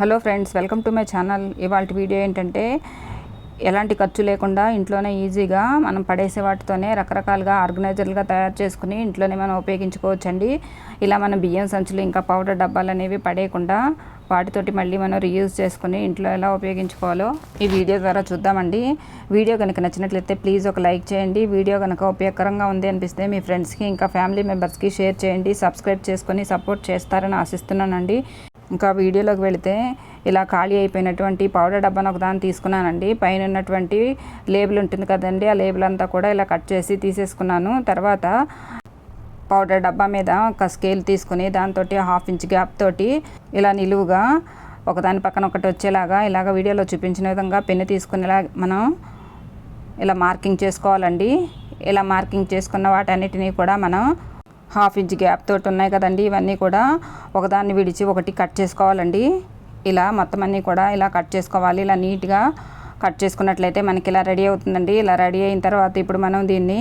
Hello friends welcome to my channel. ఇవాళ video ఏంటంటే ఎలాంటి ఖర్చు లేకుండా ఇంట్లోనే ఈజీగా మనం పడేసే వాటితోనే రకరకాలుగా ఆర్గనైజర్లుగా తయారు చేసుకుని ఇంట్లోనే మనం ఉపయోగించుకోవచ్చండి. ఇలా మనం బియ్యం సంచులు ఇంకా పౌడర్ డబ్బాలు అనేవి పడేయకుండా వాటితోటి మళ్ళీ మనం రీయూజ్ చేసుకుని ఇంట్లో ఎలా ఉపయోగించుకోవాలో ఈ వీడియో ద్వారా చూద్దామండి. వీడియో కనుక నచ్చినట్లయితే ప్లీజ్ ఒక లైక్ చేయండి. వీడియో కనుక ఉపయోగకరంగా ఉంది అనిపిస్తే మీ ఫ్రెండ్స్కి ఇంకా ఫ్యామిలీ మెంబర్స్కి షేర్ చేయండి. సబ్స్క్రైబ్ చేసుకొని సపోర్ట్ చేస్తారని ఆశిస్తున్నానండి. ఇంకా వీడియోలోకి వెళితే ఇలా ఖాళీ అయిపోయినటువంటి పౌడర్ డబ్బాను ఒకదాన్ని తీసుకున్నానండి. పైన ఉన్నటువంటి లేబుల్ ఉంటుంది కదండి ఆ లేబుల్ అంతా కూడా ఇలా కట్ చేసి తీసేసుకున్నాను. తర్వాత పౌడర్ డబ్బా మీద ఒక స్కేల్ తీసుకుని దాంతో హాఫ్ ఇంచ్ గ్యాప్ తోటి ఇలా నిలువుగా ఒకదాని పక్కన ఒకటి వచ్చేలాగా ఇలాగ వీడియోలో చూపించిన విధంగా పెన్ను తీసుకునేలా మనం ఇలా మార్కింగ్ చేసుకోవాలండి. ఇలా మార్కింగ్ చేసుకున్న వాటన్నిటినీ కూడా మనం హాఫ్ ఇంచ్ గ్యాప్ తోటి ఉన్నాయి కదండి. ఇవన్నీ కూడా ఒకదాన్ని విడిచి ఒకటి కట్ చేసుకోవాలండి. ఇలా మొత్తం అన్నీ కూడా ఇలా కట్ చేసుకోవాలి. ఇలా నీట్గా కట్ చేసుకున్నట్లయితే మనకి ఇలా రెడీ అవుతుందండి. ఇలా రెడీ అయిన తర్వాత ఇప్పుడు మనం దీన్ని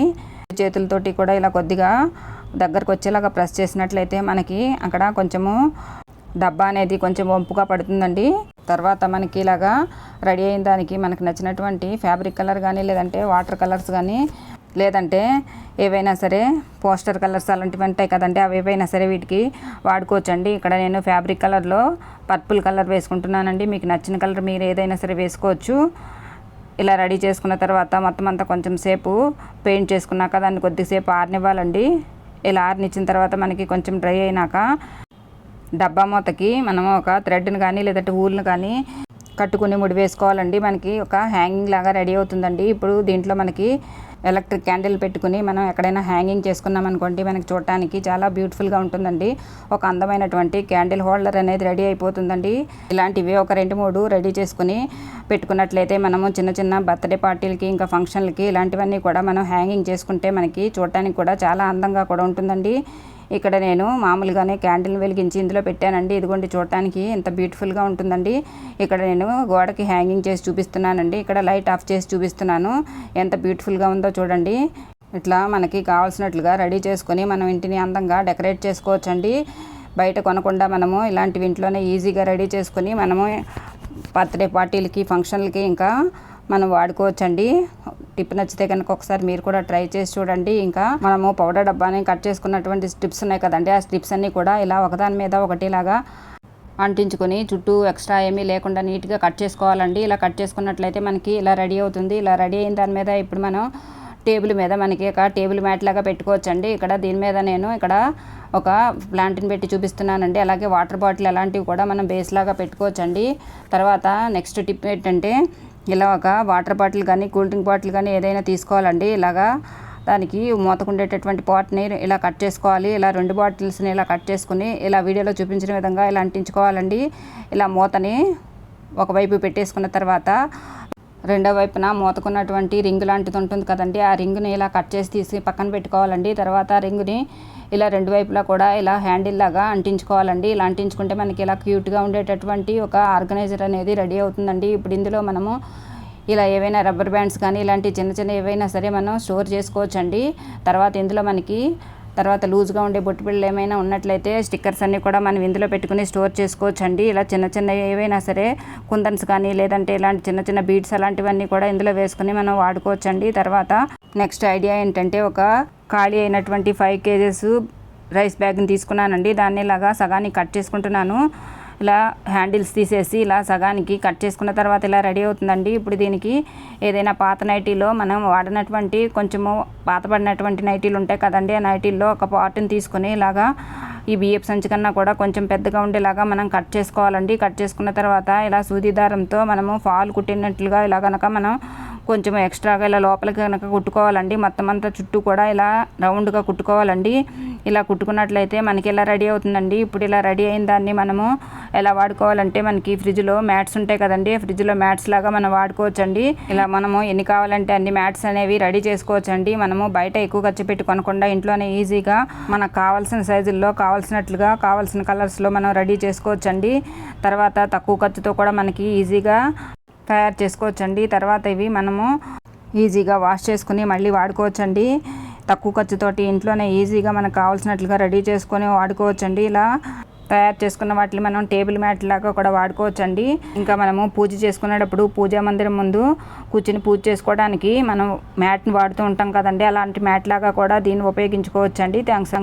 చేతులతోటి కూడా ఇలా కొద్దిగా దగ్గరకు వచ్చేలాగా ప్రెస్ చేసినట్లయితే మనకి అక్కడ కొంచెము డబ్బా అనేది కొంచెం వంపుగా పడుతుందండి. తర్వాత మనకి ఇలాగా రెడీ అయిన దానికి మనకు నచ్చినటువంటి ఫ్యాబ్రిక్ కలర్ కానీ లేదంటే వాటర్ కలర్స్ కానీ లేదంటే ఏవైనా సరే పోస్టర్ కలర్స్ అలాంటివి ఉంటాయి కదండి అవి ఏవైనా సరే వీటికి వాడుకోవచ్చండి. ఇక్కడ నేను ఫ్యాబ్రిక్ కలర్లో పర్పుల్ కలర్ వేసుకుంటున్నానండి. మీకు నచ్చిన కలర్ మీరు ఏదైనా సరే వేసుకోవచ్చు. ఇలా రెడీ చేసుకున్న తర్వాత మొత్తం అంతా కొంచెం సేపు పెయింట్ చేసుకున్నాక దాన్ని కొద్దిసేపు ఆరనివ్వాలండి. ఇలా ఆరనిచ్చిన తర్వాత మనకి కొంచెం డ్రై అయినాక డబ్బా మూతకి మనము ఒక థ్రెడ్ని కానీ లేదంటే ఊల్ని కానీ కట్టుకుని ముడి వేసుకోవాలండి. మనకి ఒక హ్యాంగింగ్ లాగా రెడీ అవుతుందండి. ఇప్పుడు దీంట్లో మనకి ఎలక్ట్రిక్ క్యాండిల్ పెట్టుకుని మనం ఎక్కడైనా హ్యాంగింగ్ చేసుకున్నాం అనుకోండి మనకి చూడటానికి చాలా బ్యూటిఫుల్గా ఉంటుందండి. ఒక అందమైనటువంటి క్యాండిల్ హోల్డర్ అనేది రెడీ అయిపోతుందండి. ఇలాంటివి ఒక రెండు మూడు రెడీ చేసుకుని పెట్టుకున్నట్లయితే మనము చిన్న చిన్న బర్త్డే పార్టీలకి ఇంకా ఫంక్షన్లకి ఇలాంటివన్నీ కూడా మనం హ్యాంగింగ్ చేసుకుంటే మనకి చూడటానికి కూడా చాలా అందంగా కూడా ఉంటుందండి. ఇక్కడ నేను మామూలుగానే క్యాండిల్ వెలిగించి ఇందులో పెట్టానండి. ఇదిగోండి చూడటానికి ఎంత బ్యూటిఫుల్గా ఉంటుందండి. ఇక్కడ నేను గోడకి హ్యాంగింగ్ చేసి చూపిస్తున్నానండి. ఇక్కడ లైట్ ఆఫ్ చేసి చూపిస్తున్నాను. ఎంత బ్యూటిఫుల్గా ఉందో చూడండి. ఇట్లా మనకి కావాల్సినట్లుగా రెడీ చేసుకొని మనం ఇంటిని అందంగా డెకరేట్ చేసుకోవచ్చండి. బయట కొనకుండా మనము ఇలాంటివి ఇంట్లోనే ఈజీగా రెడీ చేసుకొని మనము బర్త్డే పార్టీలకి ఫంక్షన్లకి ఇంకా మనం వాడుకోవచ్చండి. టిప్ నచ్చితే కనుక ఒకసారి మీరు కూడా ట్రై చేసి చూడండి. ఇంకా మనము పౌడర్ డబ్బాని కట్ చేసుకున్నటువంటి స్ట్రిప్స్ ఉన్నాయి కదండి. ఆ స్ట్రిప్స్ అన్నీ కూడా ఇలా ఒకదాని మీద ఒకటిలాగా అంటించుకొని చుట్టూ ఎక్స్ట్రా ఏమీ లేకుండా నీట్గా కట్ చేసుకోవాలండి. ఇలా కట్ చేసుకున్నట్లయితే మనకి ఇలా రెడీ అవుతుంది. ఇలా రెడీ అయిన దాని మీద ఇప్పుడు మనం టేబుల్ మీద మనకి ఒక టేబుల్ మ్యాట్ లాగా పెట్టుకోవచ్చండి. ఇక్కడ దీని మీద నేను ఇక్కడ ఒక ప్లాంట్ని పెట్టి చూపిస్తున్నానండి. అలాగే వాటర్ బాటిల్ అలాంటివి కూడా మనం బేస్ లాగా పెట్టుకోవచ్చండి. తర్వాత నెక్స్ట్ టిప్ ఏంటంటే ఇలా ఒక వాటర్ బాటిల్ కానీ కూల్ డ్రింక్ బాటిల్ కానీ ఏదైనా తీసుకోవాలండి. ఇలాగా దానికి మూతకుండేటటువంటి పాట్ని ఇలా కట్ చేసుకోవాలి. ఇలా రెండు బాటిల్స్ని ఇలా కట్ చేసుకుని ఇలా వీడియోలో చూపించిన విధంగా ఇలా అంటించుకోవాలండి. ఇలా మూతని ఒకవైపు పెట్టేసుకున్న తర్వాత రెండో వైపున మూతకున్నటువంటి రింగ్ లాంటిది ఉంటుంది కదండి. ఆ రింగ్ని ఇలా కట్ చేసి తీసి పక్కన పెట్టుకోవాలండి. తర్వాత ఆ రింగ్ని ఇలా రెండు వైపులా కూడా ఇలా హ్యాండిల్ లాగా అంటించుకోవాలండి. ఇలా అంటించుకుంటే మనకి ఇలా క్యూట్గా ఉండేటటువంటి ఒక ఆర్గనైజర్ అనేది రెడీ అవుతుందండి. ఇప్పుడు ఇందులో మనము ఇలా ఏవైనా రబ్బర్ బ్యాండ్స్ కానీ ఇలాంటి చిన్న చిన్న ఏవైనా సరే మనం స్టోర్ చేసుకోవచ్చండి. తర్వాత ఇందులో మనకి తర్వాత లూజ్గా ఉండే బొట్టు బిళ్ళలు ఏమైనా ఉన్నట్లయితే స్టిక్కర్స్ అన్నీ కూడా మనం ఇందులో పెట్టుకుని స్టోర్ చేసుకోవచ్చండి. ఇలా చిన్న చిన్న ఏవైనా సరే కుందన్స్ కానీ లేదంటే ఇలాంటి చిన్న చిన్న బీడ్స్ అలాంటివన్నీ కూడా ఇందులో వేసుకుని మనం వాడుకోవచ్చు అండి తర్వాత నెక్స్ట్ ఐడియా ఏంటంటే ఒక ఖాళీ అయినటువంటి ఫైవ్ కేజెస్ రైస్ బ్యాగ్ని తీసుకున్నానండి. దాన్ని ఇలాగా సగానికి కట్ చేసుకుంటున్నాను. ఇలా హ్యాండిల్స్ తీసేసి ఇలా సగానికి కట్ చేసుకున్న తర్వాత ఇలా రెడీ అవుతుందండి. ఇప్పుడు దీనికి ఏదైనా పాత నైటీలో మనం వాడినటువంటి కొంచెము పాతపడినటువంటి నైటీలు ఉంటాయి కదండి. ఆ నైటీల్లో ఒక పార్ట్ని తీసుకొని ఇలాగా ఈ బియ్యపు సంచి కన్నా కూడా కొంచెం పెద్దగా ఉండేలాగా మనం కట్ చేసుకోవాలండి. కట్ చేసుకున్న తర్వాత ఇలా సూది దారంతో మనము ఫాల్ కుట్టినట్లుగా ఇలా కనుక మనం కొంచెం ఎక్స్ట్రాగా ఇలా లోపలికి కనుక కుట్టుకోవాలండి. మొత్తం అంతా చుట్టూ కూడా ఇలా రౌండ్గా కుట్టుకోవాలండి. ఇలా కుట్టుకున్నట్లయితే మనకి ఇలా రెడీ అవుతుందండి? ఇప్పుడు ఇలా రెడీ అయిన దాన్ని మనము ఎలా వాడుకోవాలంటే మనకి ఫ్రిడ్జ్లో మ్యాట్స్ ఉంటాయి కదండి. ఫ్రిడ్జ్లో మ్యాట్స్ లాగా మనం వాడుకోవచ్చండి. ఇలా మనము ఎన్ని కావాలంటే అన్ని మ్యాట్స్ అనేవి రెడీ చేసుకోవచ్చండి. మనము బయట ఎక్కువ ఖర్చు పెట్టి కొనకుండా ఇంట్లోనే ఈజీగా మనకు కావాల్సిన సైజుల్లో కావాల్సినట్లుగా కావాల్సిన కలర్స్లో మనం రెడీ చేసుకోవచ్చండి. తర్వాత తక్కువ ఖర్చుతో కూడా మనకి ఈజీగా తయారు చేసుకోవచ్చండి. తర్వాత ఇవి మనము ఈజీగా వాష్ చేసుకుని మళ్ళీ వాడుకోవచ్చండి. తక్కువ ఖర్చుతోటి ఇంట్లోనే ఈజీగా మనకు కావాల్సినట్లుగా రెడీ చేసుకొని వాడుకోవచ్చండి. ఇలా తయారు చేసుకున్న వాటిని మనం టేబుల్ మ్యాట్ లాగా కూడా వాడుకోవచ్చండి. ఇంకా మనము పూజ చేసుకునేటప్పుడు పూజా మందిరం ముందు కూర్చుని పూజ చేసుకోవడానికి మనం మ్యాట్ని వాడుతూ ఉంటాం కదండి. అలాంటి మ్యాట్ లాగా కూడా దీన్ని ఉపయోగించుకోవచ్చండి. థ్యాంక్స్